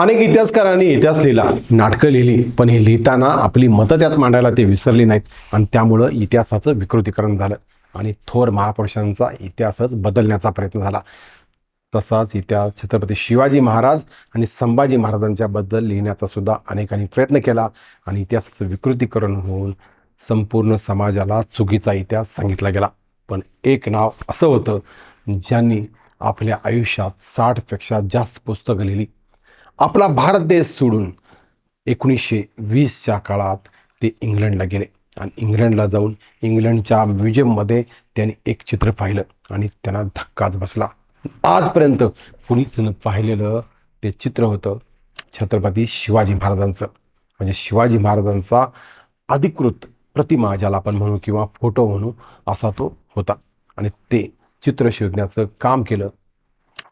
अनेक इतिहासकारांनी इतिहास लिहिला नाटकं लिहिली पण हे लिहिताना आपली मतं त्यात मांडायला ते विसरली नाहीत. आणि त्यामुळं इतिहासाचं विकृतीकरण झालं आणि थोर महापुरुषांचा इतिहासच बदलण्याचा प्रयत्न झाला. तसाच इतिहास छत्रपती शिवाजी महाराज आणि संभाजी महाराजांच्याबद्दल लिहिण्याचा सुद्धा अनेकांनी प्रयत्न केला आणि इतिहासाचं विकृतीकरण होऊन संपूर्ण समाजाला चुकीचा इतिहास सांगितला गेला. पण एक नाव असं होतं ज्यांनी आपल्या आयुष्यात साठपेक्षा जास्त पुस्तकं लिहिली. आपला भारत देश सोडून एकोणीसशे वीसच्या काळात ते इंग्लंडला गेले. आणि इंग्लंडला जाऊन इंग्लंडच्या म्युझियममध्ये त्यांनी एक चित्र पाहिलं आणि त्यांना धक्काच बसला. आजपर्यंत कुणीच न पाहिलेलं ते चित्र होतं छत्रपती शिवाजी महाराजांचं. म्हणजे शिवाजी महाराजांचा अधिकृत प्रतिमा ज्याला आपण म्हणू किंवा फोटो म्हणू असा तो होता. आणि ते चित्र शोधण्याचं काम केलं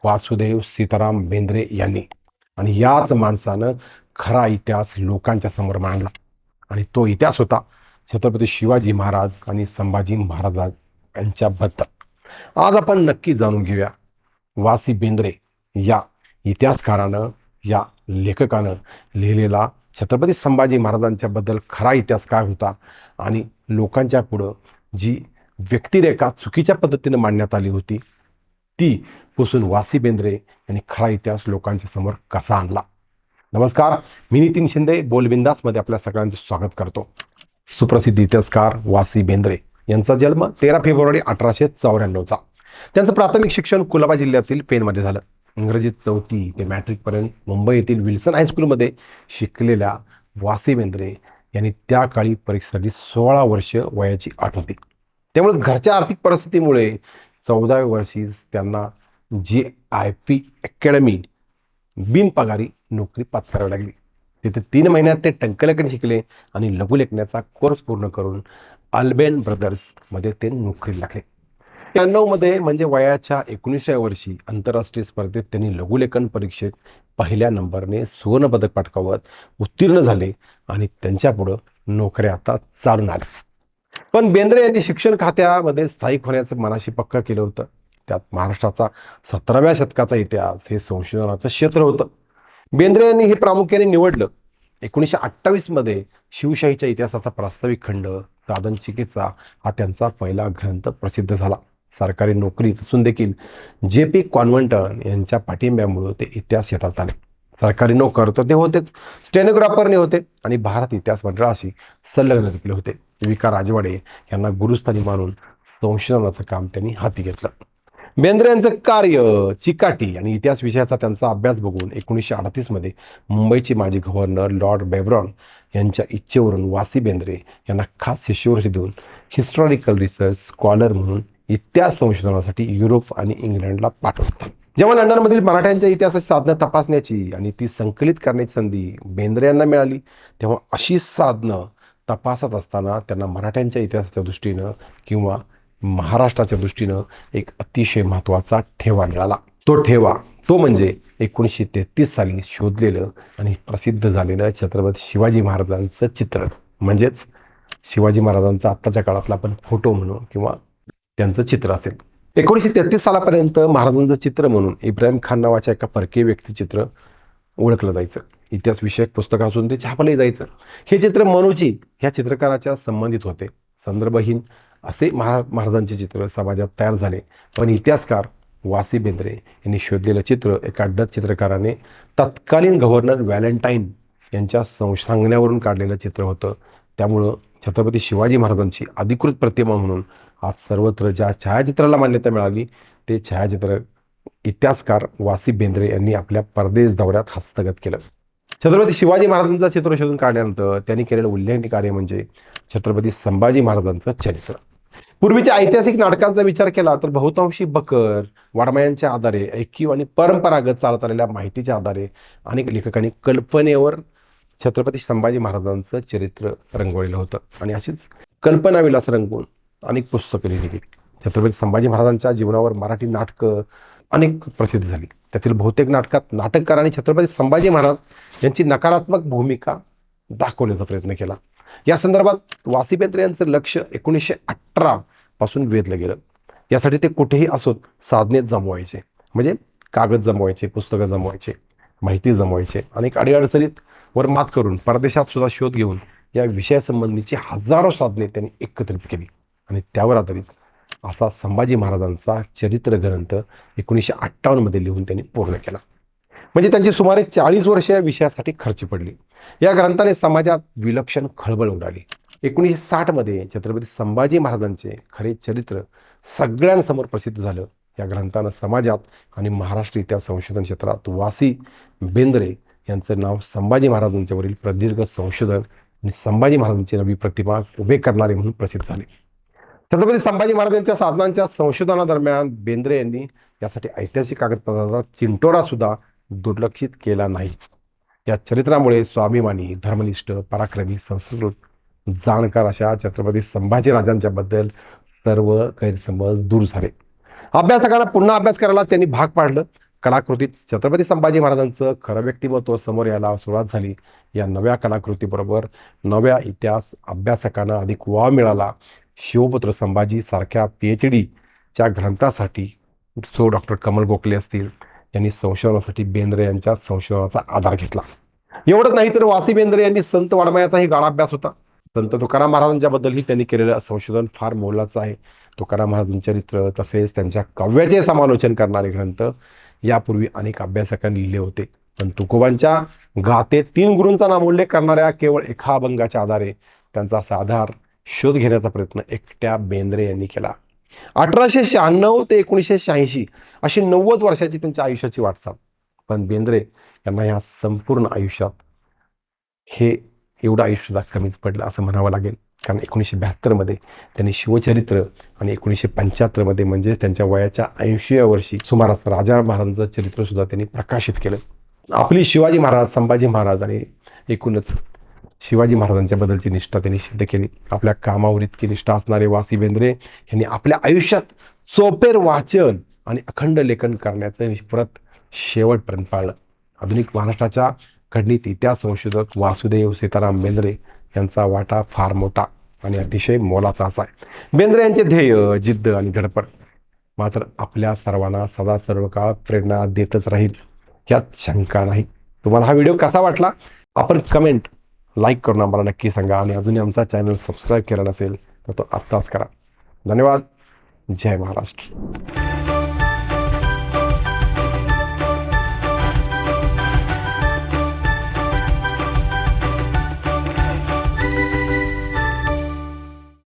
वासुदेव सीताराम बेंद्रे यांनी. आणि याच माणसानं खरा इतिहास लोकांच्या समोर मांडला. आणि तो इतिहास होता छत्रपती शिवाजी महाराज आणि संभाजी महाराज यांच्याबद्दल. आज आपण नक्की जाणून घेऊया वासी बेंद्रे या इतिहासकारानं या लेखकानं लिहिलेला छत्रपती संभाजी महाराजांच्याबद्दल खरा इतिहास काय होता आणि लोकांच्या पुढं जी व्यक्तिरेखा चुकीच्या पद्धतीनं मांडण्यात आली होती ती पुसून वासी बेंद्रे यांनी खरा इतिहास लोकांच्या समोर कसा आणला? नमस्कार मी नितीन शिंदे बोलबिंदासमध्ये आपल्या सगळ्यांचं स्वागत करतो. सुप्रसिद्ध इतिहासकार वासी बेंद्रे यांचा जन्म तेरा फेब्रुवारी अठराशे चौऱ्याण्णवचा. त्यांचं प्राथमिक शिक्षण कुलाबा जिल्ह्यातील पेनमध्ये झालं. इंग्रजीत चौथी ते मॅट्रिकपर्यंत मुंबई येथील विल्सन हायस्कूलमध्ये शिकलेल्या वासी बेंद्रे यांनी त्या काळी परीक्षेसाठी सोळा वर्ष वयाची आठ होती. त्यामुळे घरच्या आर्थिक परिस्थितीमुळे चौदाव्या वर्षी त्यांना जी आय पी अकॅडमी बिनपगारी नोकरी पत्करावी लागली. तिथे तीन महिन्यात ते टंकलेखन शिकले आणि लघुलेखनाचा कोर्स पूर्ण करून अल्बेन ब्रदर्समध्ये ते नोकरी लागले. त्र्याण्णवमध्ये म्हणजे वयाच्या एकोणीसव्या वर्षी आंतरराष्ट्रीय स्पर्धेत त्यांनी लघुलेखन परीक्षेत पहिल्या नंबरने सुवर्णपदक पटकावत उत्तीर्ण झाले आणि त्यांच्यापुढं नोकऱ्या आता चालून आल्या पण बेंद्रे यांनी शिक्षण खात्यामध्ये स्थायिक होण्याचं मनाशी पक्क केलं होतं. त्यात महाराष्ट्राचा सतराव्या शतकाचा इतिहास हे संशोधनाचं क्षेत्र होतं. बेंद्रे यांनी हे प्रामुख्याने निवडलं. एकोणीसशे अठ्ठावीसमध्ये शिवशाहीच्या इतिहासाचा प्रास्ताविक खंड साधन चिकित्सा हा त्यांचा पहिला ग्रंथ प्रसिद्ध झाला. सरकारी नोकरीत असून देखील जे पी कॉन्व्हंटन यांच्या पाठिंब्यामुळे ते इतिहास क्षेत्रात आले. सरकारी नोकर तर ते होतेच. स्टेनोग्राफरने होते. आणि भारत इतिहास मंडळाशी संलग्न देखील होते. विका राजवाडे यांना गुरुस्थानी मानून संशोधनाचं काम त्यांनी हाती घेतलं. बेंद्रे यांचं कार्य चिकाटी आणि इतिहास विषयाचा त्यांचा अभ्यास बघून एकोणीसशे अडतीसमध्ये मुंबईचे माजी गव्हर्नर लॉर्ड बेब्रॉन यांच्या इच्छेवरून वासी बेंद्रे यांना खास शिष्यवृत्ती देऊन हिस्टॉरिकल रिसर्च स्कॉलर म्हणून इतिहास संशोधनासाठी युरोप आणि इंग्लंडला पाठवतात जेव्हा लंडनमधील मराठ्यांच्या इतिहासाची साधनं तपासण्याची आणि ती संकलित करण्याची संधी बेंद्रे यांना मिळाली तेव्हा अशी साधनं तपासत असताना त्यांना मराठ्यांच्या इतिहासाच्या दृष्टीनं किंवा महाराष्ट्राच्या दृष्टीनं एक अतिशय महत्त्वाचा ठेवा मिळाला. तो ठेवा तो म्हणजे एकोणीसशे तेहतीस साली शोधलेलं आणि प्रसिद्ध झालेलं छत्रपती शिवाजी महाराजांचं चित्र म्हणजेच शिवाजी महाराजांचा आत्ताच्या काळातला आपण फोटो म्हणू किंवा त्यांचं चित्र असेल. एकोणीसशे तेहतीस सालापर्यंत महाराजांचं चित्र म्हणून इब्राहिम खान नावाच्या एका परकीय व्यक्तिचित्र ओळखलं जायचं. इतिहास विषयक पुस्तक असून ते छापलंही जायचं. हे चित्र मनोजी ह्या चित्रकाराच्या संबंधित होते. संदर्भहीन असे महा महाराजांचे चित्र समाजात तयार झाले. पण इतिहासकार वासी बेंद्रे यांनी शोधलेलं चित्र एका डच चित्रकाराने तत्कालीन गव्हर्नर व्हॅलेंटाईन यांच्या सं सांगण्यावरून काढलेलं चित्र होतं. त्यामुळं छत्रपती शिवाजी महाराजांची अधिकृत प्रतिमा म्हणून आज सर्वत्र ज्या छायाचित्राला मान्यता मिळाली ते छायाचित्र इतिहासकार वासी बेंद्रे यांनी आपल्या परदेश दौऱ्यात हस्तगत केलं. छत्रपती शिवाजी महाराजांचं चित्र शोधून काढल्यानंतर त्यांनी केलेलं उल्लेखनीय कार्य म्हणजे छत्रपती संभाजी महाराजांचं चरित्र. पूर्वीच्या ऐतिहासिक नाटकांचा विचार केला तर बहुतांशी बकर वाडमयांच्या आधारे ऐकीव आणि परंपरागत चालत आलेल्या माहितीच्या आधारे अनेक लेखकांनी कल्पनेवर छत्रपती संभाजी महाराजांचं चरित्र रंगवलेलं होतं. आणि अशीच कल्पना विलास रंगवून अनेक पुस्तकं लिहिली गेली. छत्रपती संभाजी महाराजांच्या जीवनावर मराठी नाटकं अनेक प्रसिद्ध झाली. त्यातील बहुतेक नाटकात नाटककार आणि छत्रपती संभाजी महाराज यांची नकारात्मक भूमिका दाखवण्याचा प्रयत्न केला. या संदर्भात वासिपेंद्र यांचं लक्ष एकोणीसशे अठरा पासून वेधलं गेलं. यासाठी ते कुठेही असोत साधनेत जमवायचे. म्हणजे कागद जमवायचे पुस्तकं जमवायचे माहिती जमवायचे अनेक अडीअडचणीत वर मात करून परदेशात सुद्धा शोध घेऊन या विषयासंबंधीची हजारो साधने त्यांनी एकत्रित केली. आणि त्यावर आधारित असा संभाजी महाराजांचा चरित्र ग्रंथ एकोणीसशे अठ्ठावन्नमध्ये लिहून त्यांनी पूर्ण केला. म्हणजे त्यांची सुमारे चाळीस वर्ष या विषयासाठी खर्च पडली. या ग्रंथाने समाजात विलक्षण खळबळ उडाली. एकोणीसशे साठमध्ये छत्रपती संभाजी महाराजांचे खरे चरित्र सगळ्यांसमोर प्रसिद्ध झालं. या ग्रंथानं समाजात आणि महाराष्ट्र इतिहास संशोधन क्षेत्रात वासी बेंद्रे यांचं नाव संभाजी महाराजांच्यावरील प्रदीर्घ संशोधन आणि संभाजी महाराजांची नवी प्रतिमा उभे करणारे म्हणून प्रसिद्ध झाले. छत्रपती संभाजी महाराजांच्या साधनांच्या संशोधनादरम्यान बेंद्रे यांनी यासाठी ऐतिहासिक कागदपत्राचा चिंटोरा सुद्धा दुर्लक्षित केला नाही. या चरित्रामुळे स्वाभिमानी धर्मनिष्ठ पराक्रमी संस्कृत जाणकार अशा छत्रपती संभाजीराजांच्या बद्दल सर्व गैरसमज दूर झाले. अभ्यासकांना पुन्हा अभ्यास करायला त्यांनी भाग पाडलं. कलाकृतीत छत्रपती संभाजी महाराजांचं खरं व्यक्तिमत्व समोर यायला सुरुवात झाली. या नव्या कलाकृतीबरोबर नव्या इतिहास अभ्यासकांना अधिक वाव मिळाला. शिवपुत्र संभाजी सारख्या पी एच डीच्या ग्रंथासाठी सो डॉक्टर कमल गोखले असतील यांनी संशोधनासाठी बेंद्रे यांच्या संशोधनाचा आधार घेतला. एवढंच नाही तर वासी बेंद्रे यांनी संत वाडमयाचाही गाढा अभ्यास होता. संत तुकाराम महाराजांच्याबद्दलही त्यांनी केलेलं संशोधन फार मोलाचं आहे. तुकाराम महाराजांचं चरित्र तसेच त्यांच्या काव्याचे समालोचन करणारे ग्रंथ यापूर्वी अनेक अभ्यासकांनी लिहिले होते. पण तुकोबांच्या गाते तीन गुरूंचा नामोल्लेख करणाऱ्या केवळ एका अभंगाच्या आधारे त्यांचा साधार शोध घेण्याचा प्रयत्न एकट्या बेंद्रे यांनी केला. अठराशे शहाण्णव ते एकोणीसशे शहाऐंशी अशी नव्वद वर्षाची त्यांच्या आयुष्याची वाटचाल पण बेंद्रे यांना ह्या संपूर्ण आयुष्यात हे एवढं आयुष्यदा कमीच पडलं असं म्हणावं लागेल. कारण एकोणीसशे बहात्तरमध्ये त्यांनी शिवचरित्र आणि एकोणीसशे पंच्याहत्तरमध्ये म्हणजे त्यांच्या वयाच्या ऐंशीव्या वर्षी सुमारास राजा महाराजांचं चरित्रसुद्धा त्यांनी प्रकाशित केलं. आपली शिवाजी महाराज संभाजी महाराज आणि एकूणच शिवाजी महाराजांच्या बद्दलची निष्ठा त्यांनी सिद्ध केली. आपल्या कामावर इतकी निष्ठा असणारे वासी बेंद्रे यांनी आपल्या आयुष्यात चोपेर वाचन आणि अखंड लेखन करण्याचं व्रत शेवटपर्यंत पाळलं. आधुनिक महाराष्ट्राच्या घडणीत इतिहास संशोधक वासुदेव सीताराम बेंद्रे यांचा वाटा फार मोठा आणि अतिशय मोलाचा असा आहे. बेंद्रे यांचे ध्येय जिद्द आणि धडपड. मात्र आपल्या सर्वांना सदा सर्व काळ प्रेरणा देतच राहील यात शंका नाही. तुम्हाला हा व्हिडिओ कसा वाटला? आपण कमेंट लाईक करून आम्हाला नक्की सांगा आणि अजूनही आमचा चॅनल सबस्क्राईब केला नसेल तर तो आत्ताच करा. धन्यवाद. जय महाराष्ट्र.